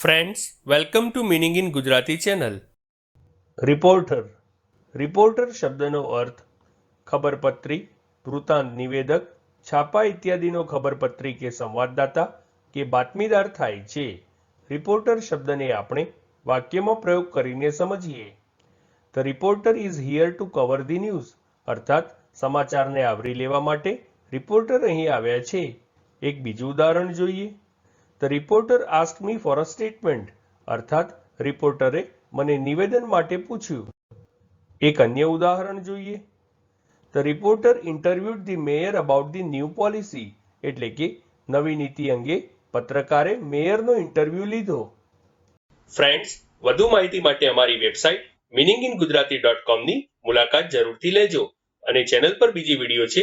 Friends welcome to meaning in Gujarati channel reporter reporter શબ્દનો અર્થ ખબરપત્રી, વૃત્તાંત નિવેદક, છાપા ઇત્યાદિનો ખબરપત્રી કે સંવાદદાતા કે બાતમીદાર થાય છે. રિપોર્ટર શબ્દને આપણે વાક્યમાં પ્રયોગ કરીને સમજીએ. The reporter is here to cover the news અર્થાત સમાચારને આવરી લેવા માટે રિપોર્ટર અહીં આવ્યા છે. એક બીજું ઉદાહરણ જોઈએ. The reporter ask me for a statement અર્થાત રિપોર્ટરે મને નિવેદન માટે પૂછ્યું. એક અન્ય ઉદાહરણ જોઈએ. The reporter interviewed the mayor about the new policy એટલે કે નવી નીતિ અંગે પત્રકારે મેયરનો ઇન્ટરવ્યુ લીધો. ફ્રેન્ડ્સ વધુ માહિતી માટે અમારી website meaning in Gujarati dot કોમની મુલાકાત જરૂરથી લેજો અને ચેનલ પર બીજી વીડિયો છે